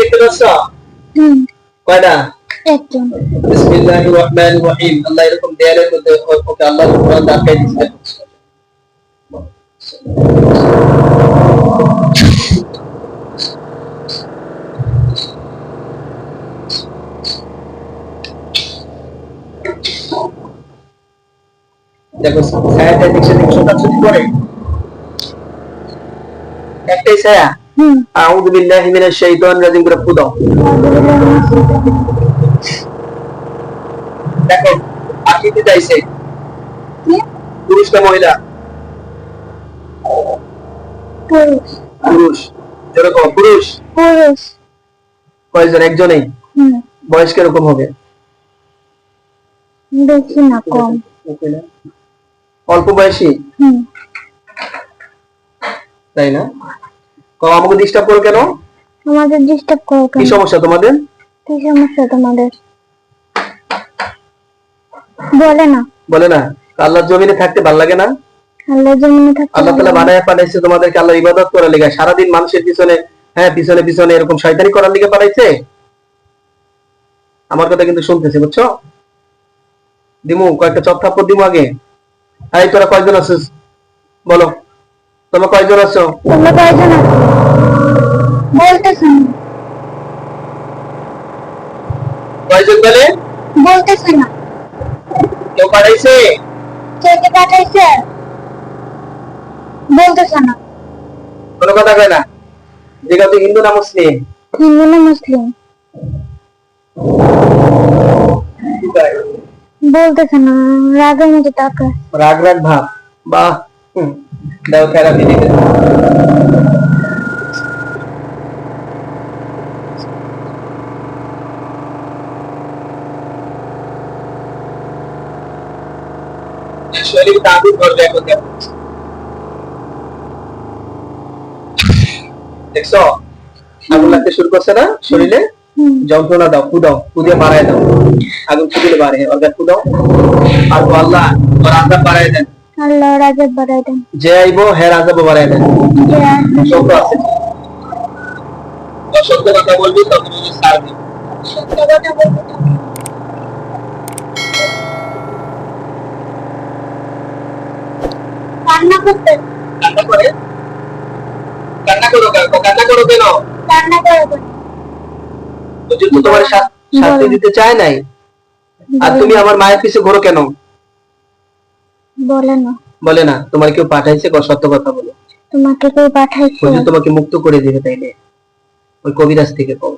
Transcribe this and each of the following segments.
দেখতে পাচ্ছ কয়টা বিসমিল্লাহির রহমানির রহিম আল্লাহ এরকম দেয়ালের মধ্যে ওকে আল্লাহ কোরআন দেখো ছায়াটা দেখছে করে একটাই ছায়া আউযু বিল্লাহি মিনাশ শাইতানির রাজিম করে ফুদাও দেখো আকৃতি চাইছে পুরুষ না মহিলা? পুরুষ। পুরুষ। যেরকম পুরুষ? পুরুষ। কয়জন? একজনেই? বয়স কীরকম হবে? বেশি না কম। অল্প বয়সী? তাই না? কম আমাকে ডিস্টার্ব করো কেন? আমাদের ডিস্টার্ব করো কি সমস্যা তোমাদের? কি সমস্যা তোমাদের? বলে না। বলে না। আল্লাহর জমিনে থাকতে ভালো লাগে না? আল্লাহ জমিনে থাকতে আল্লাহ লাগে। বানায় পাঠাইছে তোমাদেরকে আল্লাহ ইবাদত করার লিগে। সারাদিন মানুষের পিছনে হ্যাঁ পিছনে পিছনে এরকম শয়তানি করার লিগে পাঠাইছে? আমার কথা কিন্তু শুনতেছে বুঝছ? দিমু কয়েকটা চপ থাপ্পড় দিমু আগে। এই তোরা কয়জন আছিস? বলো। তোমরা কয়জন আছো? তোমরা কয়জন আছো? বলতেছো না কয়জন বলে? বলতেছো না কেউ পাঠাইছে? কে কে পাঠাইছে? বলতেছো না কোনো কথা কয় না। যেটা তুই হিন্দু না মুসলিম? হিন্দু না মুসলিম? কি? বলতেছো না রাগের মধ্যে টাকা রাগ রাগ ভাব। বাহ দাও থেরাপি দিতে শরীর এখন দেখো। দেখছ? আগুন লাগতে শুরু করছে না শরীরে? যন্ত্রণা দাও কুদাও কুদিয়ে বাড়ায় দাও। আগুন কুদিলে বাড়ে অর্গান কুদাও আর আল্লাহ ওর আজাব বাড়ায় দেন। আল্লাহ রাজা বাড়াই দেন। যে আইবো আজাব বাড়ায় দেন। সত্য আছে। অসত্য কথা বলবি তখন বুঝি দিবি? সত্য কথা বলব কান্না করতে। কান্না করে? কান্না করো কান্না করো কেন? কান্না করে কেন? হুজুর তো তোমার শাস্তি দিতে চায় নাই। আর তুমি আমার মায়ের পিছে ঘোরো কেন? বলে না। বলে না তোমার কেউ পাঠাইছে সত্য কথা বলো। তোমাকে কেউ পাঠাইছে হুজুর তোমাকে মুক্ত করে দিবে তাইলে। ওই কবিরাজ থেকে কও।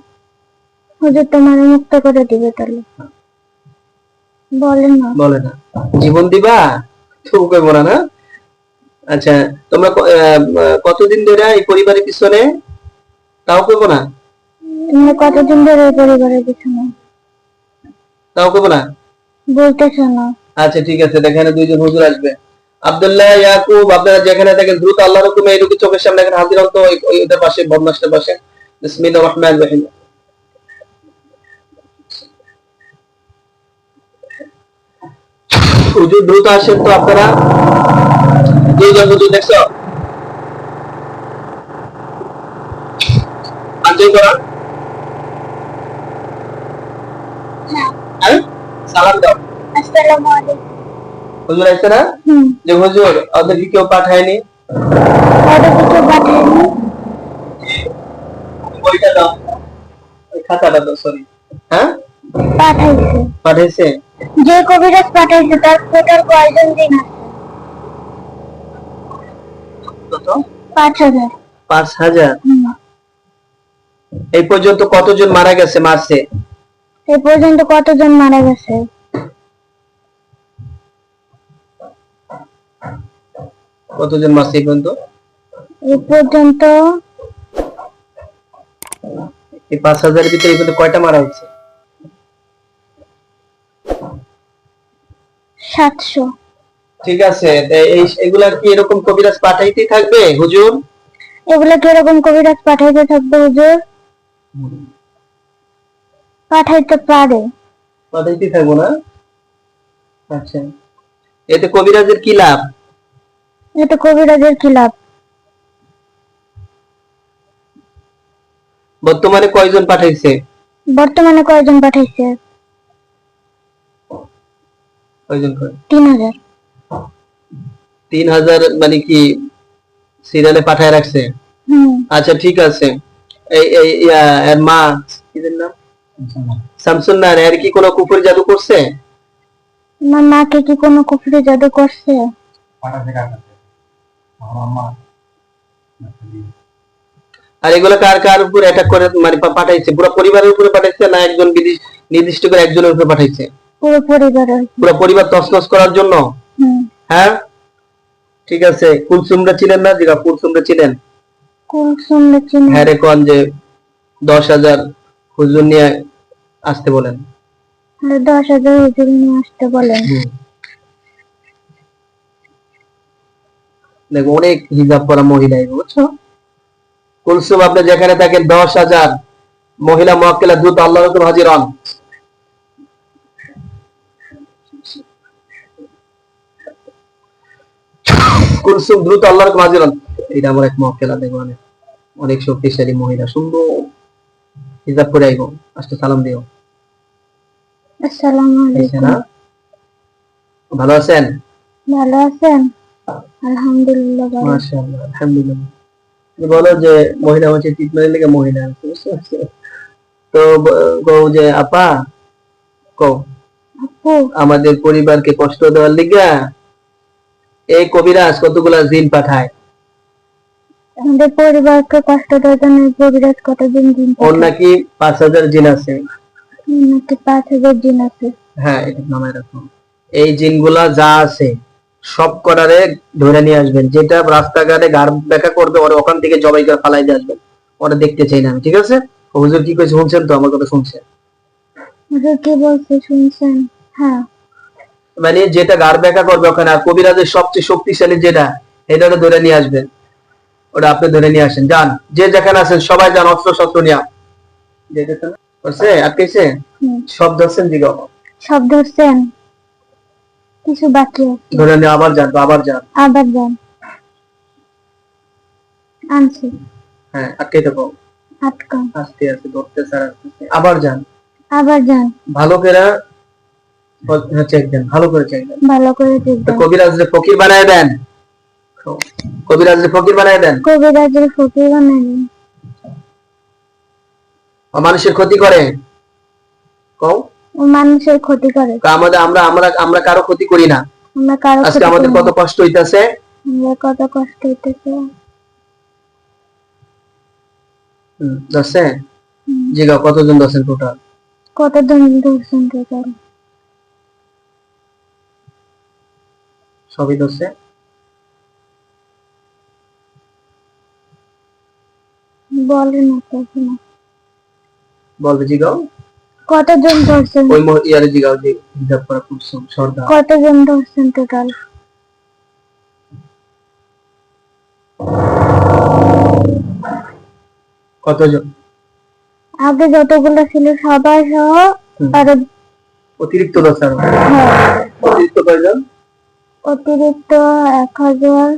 হুজুর তোমার মুক্ত করে দিবে তাহলে বলে না। বলে না। জীবন দিবা? তবু কইবো না না। আচ্ছা তোমরা কতদিন ধরে এই পরিবারের পিছনে? তাও কইবো না? তুমি কতদিন ধরে এই পরিবারের পিছনে? তাও কইবো না? বলতেছো না। আচ্ছা ঠিক আছে দেখেন দুইজন হুজুর আসবে। আব্দুল্লাহ ইয়াকুব আপনারা যেখানে দেখেন দ্রুত আল্লাহর হুকুমে এইটুকু চোখের সামনে এখানে হাজির হন। তো ওই- ওই ওদের পাশে বদমাসটার পাশে। বিসমিল্লাহির রহমানির রহিম। হুজুর দ্রুত আসেন তো আপনারা। দুইজন হুজুর দেখছ? আঞ্জয় করা? হ্যাঁ। হ্যাঁ সালাম দাও। আসসালামু আলাইকুম হুজুর না? যে হুজুর ওদেরকে কেউ পাঠায়নি? ওদের কিছু পাঠায়নি? বইটা দাও। ওই খাতাটা দাও সরি হ্যাঁ? পাঠাইছে। পাঠাইছে? যে কবিরাজ পাঠাইছে তার টোটাল কয়জন দিন কত? পাঁচ হাজার। পাঁচ হাজার? এই পর্যন্ত কতজন মারা গেছে মারছে? এ পর্যন্ত কতজন মারা গেছে? কতজন মারছে এই পর্যন্ত? এ পর্যন্ত এই পাঁচ হাজারের ভিতরে এই পর্যন্ত কয়টা মারা হচ্ছে সাতশো। ঠিক আছে তা এই এগুলা কি এরকম কবিরাজ পাঠাইতেই থাকবে হুজুর? এগুলা কি এরকম কবিরাজ পাঠাইতে থাকবে হুজুর? পাঠাইতে পারে। পাঠাইতেই থাকব না? আচ্ছা। এতে কবিরাজের কি লাভ? এটা কবিরাজের কি লাভ? বর্তমানে কয়জন পাঠাইছে? বর্তমানে কয়জন পাঠাইছে? কয়জন তিন হাজার। তিন হাজার মানে কি সিরিয়ালে পাঠায় রাখছে? হুম। আচ্ছা ঠিক আছে। এই এই এর মা কি নাম? শামসুন্নার এর কি কোনো কুকুর জাদু করছে? আমার মাকে কি কোনো কুফরি জাদু করছে? আর এগুলো কার কার উপর অ্যাটাক করে মানে পাঠাইছে? পুরো পরিবারের উপরে পাঠাইছে না একজন বিদেশ- নির্দিষ্ট করে একজনের উপরে পাঠাইছে? পুরো পরিবারের পুরো পরিবার তছনছ করার জন্য? হ্যাঁ? ঠিক আছে। কুলসুমরা ছিলেন না? যেটা কুলসুমরা ছিলেন? কুলসুম চিনি হ্যাঁ রে কন যে দশ হাজার হুজুর নিয়ে আসতে বলেন। দশ হাজার হুজুর নিয়ে আসতে বলেন। দেখো অনেক হিজাব পরা মহিলা বুঝছ? কুলসুম আপনি যেখানে থাকেন দশ হাজার মহিলা মক্কেলা দ্রুত আল্লাহ রকম হাজির হন। কুলসুম দ্রুত আল্লাহ রকম হাজির হন। এটা আমার এক মক্কেলা দেখো অনেক অনেক শক্তিশালী মহিলা সুন্দর। হিজাব করে আইব আসতে সালাম দিও। আসসালামু আলাইকুম। ভালো আছেন? ভালো আছেন। আলহামদুলিল্লাহ মাশাআল্লাহ আলহামদুলিল্লাহ। বলো যে মহিলা হচ্ছে ট্রিটমেন্টের লেগে মহিলা আছে, বুঝতে পারছ? তো কও যে আপা কও। আমাদের পরিবারকে কষ্ট দেওয়ার লিগা এই কবিরাজ কতগুলা জিন পাঠায়? আমাদের পরিবারকে কষ্ট দেওয়ার জন্য কবিরাজ কতদিন দিন ওর নাকি পাঁচ হাজার জিন আছে। নাকি পাঁচ হাজার জিন আছে। হ্যাঁ এটা নামায় রাখো। এই জিনগুলা যা আছে সব করারে ধরে নিয়ে আসবেন। যেটা রাস্তাঘাটে গার দেখা করবে ওরা ওখান থেকে জবাই করে ফালাই দিয়ে আসবেন ওরা দেখতে চাই না ঠিক আছে? হুজুর কি কইছে শুনছেন তো? আমার কথা শুনছেন? হুজুর কি বলছে শুনছেন? হ্যাঁ। মানে যেটা গার ব্যাকা করবে ওখানে আর কবিরাজের সবচেয়ে শক্তিশালী যেটা এটা ওটা ধরে নিয়ে আসবেন ওটা আপনি ধরে নিয়ে আসেন। যান যে যেখানে আছেন সবাই যান অস্ত্র শস্ত্র নিয়ে যেতেছে না? করছে? আটকেছে? সব ধরছেন দিকে সব ধরছেন কিছু বাকি আছে। ধরে নিয়ে আবার যান আবার যান। আবার যান। আনছি। হ্যাঁ আটকে থাকো। আটকান আস্তে আস্তে ধরতে স্যার আবার যান। আবার যান। ভালো করে চেক দেন। ভালো করে চেক দেন। ভালো করে তো দেখবেন কবিরাজরে ফকির বানায় দেন। কবিরাজরে ফকির বানায় দেন। কবিরাজের ফকির বানাবেন ও মানুষের ক্ষতি করে। কও। মানুষের ক্ষতি করে। তা আমাদের আমরা আমরা আমরা কারও ক্ষতি করি না। আমরা কারও আজকে আমাদের কত কষ্ট হইতাছে। আমরা কত কষ্ট হইতেছে। দশে জিগা কতজন দশেন টোটাল? কতদিন ধরছেন টোটাল? সবই দশে বলেন না বলবে জিগাও কতজন ধরছেন? ওই ইয়ারে জিগাও যে হিজাব করা কুলসুম সর্দার। কতজন ধরছেন টোটাল কতজন? আগে যতগুলো ছিল সবাই সহ। আরও অতিরিক্ত দশ আরও। হ্যাঁ। অতিরিক্ত কয়জন? অতিরিক্ত এক হাজার।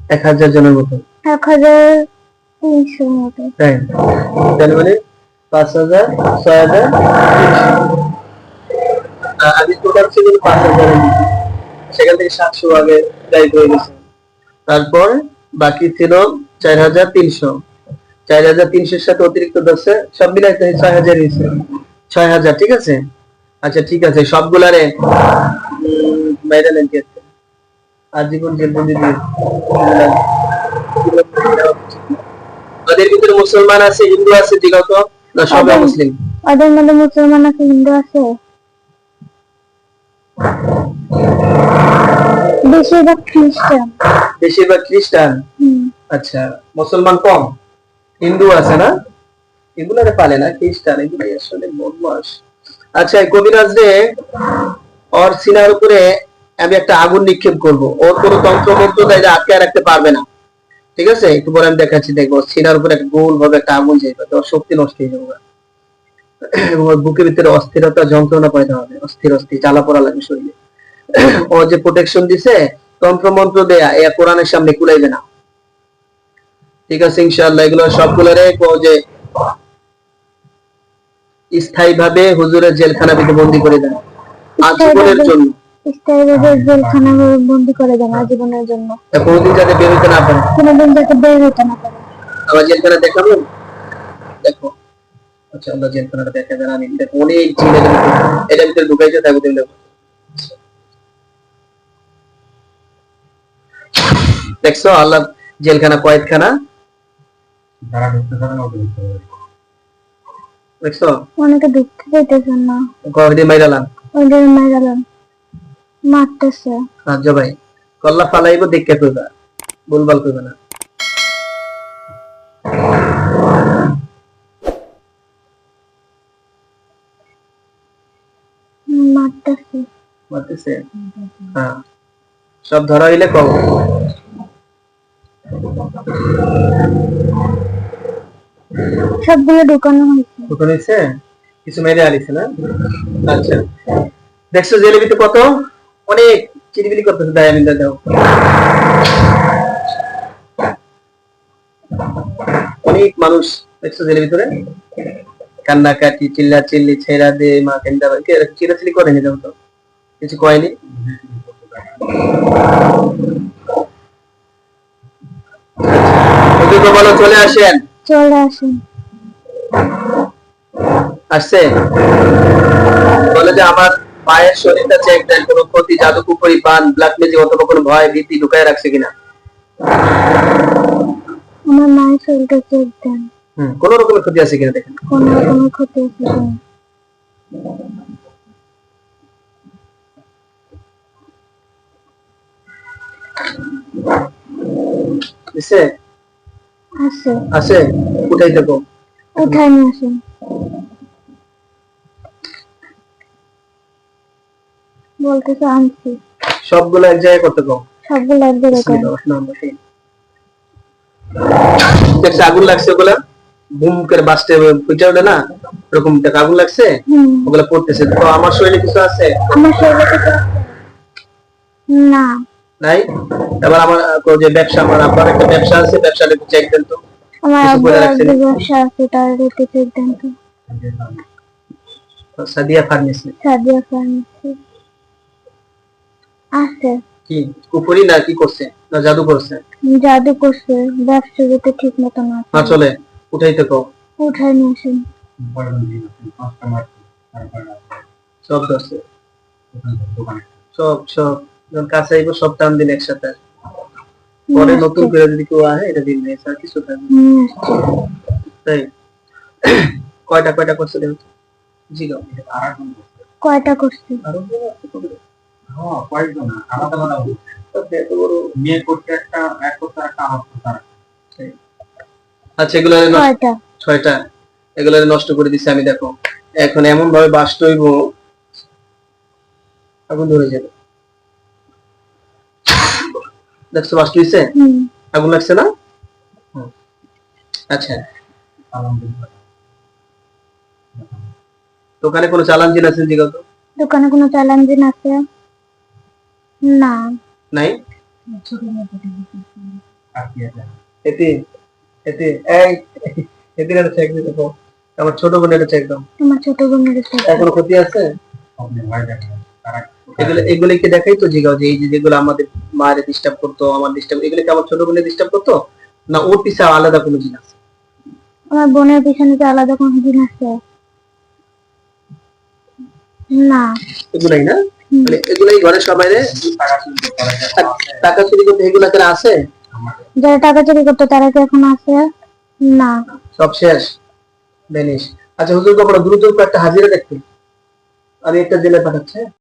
এক হাজার জনের মতো। এক হাজার তিনশো মতো তাই তার মানে পাঁচ হাজার ছয় হাজার তিনশো। টোটাল ছিল পাঁচ হাজারের সেখান থেকে সাতশো আগে গাইড হয়ে গেছে। তারপর বাকি ছিল চার হাজার তিনশো। চার হাজার তিনশোর সাথে অতিরিক্ত দশে সব মিলাই ছয় হাজার হয়েছে ছয় হাজার ঠিক আছে? আচ্ছা ঠিক আছে সবগুলারে বাইরে নেন? আজীবন জেলবন্দি দিয়ে ওদের ভিতরে মুসলমান আছে হিন্দু আছে বিগত না সবাই মুসলিম ওদের মধ্যে মুসলমান আছে হিন্দু আছে? বেশিরভাগ খ্রিস্টান। বেশিরভাগ খ্রিস্টান? আচ্ছা মুসলমান কম? হিন্দু আছে না? এগুলারে পালে না খ্রিস্টান এগুলাই আসলে বদমাস। আচ্ছা এই কবিরাজ রে ওর সিনার উপরে আমি একটা আগুন নিক্ষেপ করব। ওর কোনো তন্ত্র মন্ত্র যে আটকে রাখতে পারবে না। ঠিক আছে? একটু পরে আমি দেখাচ্ছি, দেখব। সিনার উপরে একটা গোল ভাবে একটা আগুন যাইবে তো শক্তি নষ্ট হয়ে যাবে এবং বুকের ভিতরে অস্থিরতা, যন্ত্রণা পয়দা হবে অস্থির অস্থির, জ্বালা পড়া লাগে শরীরে। ও যে প্রোটেকশন দিছে, তন্ত্র মন্ত্র দেয়া এ কোরআনের সামনে কুলাইবে না। ঠিক আছে, ইনশাআল্লাহ, এগুলো সবগুলোরে কো যে স্থায়ী ভাবে হুজুরের জেলখানা ভিতরে বন্দি করে দেন। আজীবনের জন্য। স্থায়ীভাবে জেলখানা বন্দি করে দেন আজীবনের জন্য। কোনোদিন যাতে বের হতে না পারে? কোনোদিন যাতে বের হতে না পারে। আমার জেলখানা দেখাবো? দেখো। আচ্ছা আল্লাহ জেলখানাটা দেখা দেন আমি দেখো অনেক জিনিস এটার ভিতরে ঢুকাইছে থাকব তুমি দেখছ আল্লাহ জেলখানা কয়েকখানা? যারা ঢুকতে পারে না ওদের ঢুকতে পারে। দেখছ? অনেকে ঢুকতে চাইতেছেন না। কয়েকদি মাইরালাম ওদের মারালাম মারতেছে। কল্লা ফালাইব দেখতে কইবা। বলবাল কইবা না। মারতেছে। মারতেছে? হ্যাঁ। সব ধরা হইলে কব সবগুলো ঢুকানো হয়েছে। দুটো নিচ্ছে কিছু মেরে আলিছে না? আচ্ছা। দেখছ জেলের ভিতরে কত? অনেক চিরিবিলি করতেছে দায়ামিন্দা দাও অনেক মানুষ দেখছ জেলের ভিতরে? কান্নাকাটি চিল্লা চিল্লি ছেড়া দে মা কেন্দা চিল্লাচিল্লি করেনি যাও তো? কিছু কয়নি? বলো চলে আসেন। চলে আসেন। আসছে? বলে যে আমার পায়ের শরীরটা চেক দেন কোনো ক্ষতি জাদু কুপুরি পান ব্ল্যাক ম্যাজিক অথবা কোনো ভয় ভীতি ঢুকায় রাখছে কিনা? আমার মায়ের শরীরটা চেক দেন। কোন রকমের ক্ষতি আছে কিনা দেখেন। কোন রকমের ক্ষতি আছে কিনা? আছে। আছে? উঠাই দেবো উঠায় নিয়ে আসেন। বলতেছে আনছি। সবগুলো এক জায়গায় করতে কম সবগুলো এক জায়গায়। দেখছে আগুন লাগছে ওগুলা? বুম করে বাস্টে ফুটে ওঠে না? এরকম দেখ আগুন লাগছে? ওগুলা পড়তেছে। তো আমার শরীরে কিছু আছে? আমার শরীরে কিছু না। নাই? এবার আমার যে ব্যবসা আমার আব্বার একটা ব্যবসা আছে ব্যবসাটা একটু চেক দেন তো। আমার একটা? ব্যবসা আছে তার রেটে চেক দেন তো। সাদিয়া ফার্মেসি। সাদিয়া ফার্মেসি। আছে। কি কুপুরি না কি করছে? না জাদু করছে? জাদু করছে ব্যবসা যাতে ঠিক মতো না না চলে উঠাইতে কো নিয়ে আসেন। তারপরে সব ধরছে। সব সব। যখন কাছে আইবো সব টান দিন একসাথে। পরে নতুন করে যদি কেউ আহে এটা দিন নেই আর কিছু থাকবে তাই। কয়টা কয়টা করছে দেখো জি কয়টা করছে? আরও? হ্যাঁ কয়েকজন আলাদা আলাদা বলছে। তো এত বড়। মেয়ে করতে একটা এক করতে একটা আমার করতে আর একটা। আচ্ছা এগুলো ছয়টা। এগুলো নষ্ট করে দিছে আমি দেখো। এখন এমন ভাবে বাস্ট হইব আগুন ধরে যাবে। দেখছ বাস্ট হইছে? আগুন লাগছে না? হুম। আচ্ছা। দোকানে কোনো চালান জিন আছে জিগাও তো দোকানে কোনো চ্যালেঞ্জিং আছে? না। নাই? কি? এতে এতে এই এতে একটা চেক দিতে কো আমার ছোট বোনের চেক দাও। তোমার ছোট বোনের এখনও ক্ষতি আছে। তারা এগুলো এগুলিকে দেখাই তো জিগাও যে এই যে যেগুলো আমাদের মায়ের ডিস্টার্ব করতো আমার ডিস্টার্ব এগুলিকে আমার ছোট বোনের ডিস্টার্ব করতো? না ওর পিছে আলাদা কোনো জিনিস আছে? আমার বোনের পিছনে কি আলাদা কোনো দিন আছে। না। এগুলাই না। মানে এগুলাই ঘরে সবাই রে টাকা চুরি করতে এগুলা কেন আছে? যারা টাকা চুরি করতে তারা কি এখন আছে? না। সব শেষ। বেনিস। আচ্ছা হুজুর কখনো দ্রুত একটা হাজিরা দেখতে? আমি একটা জেলে পাঠাচ্ছে।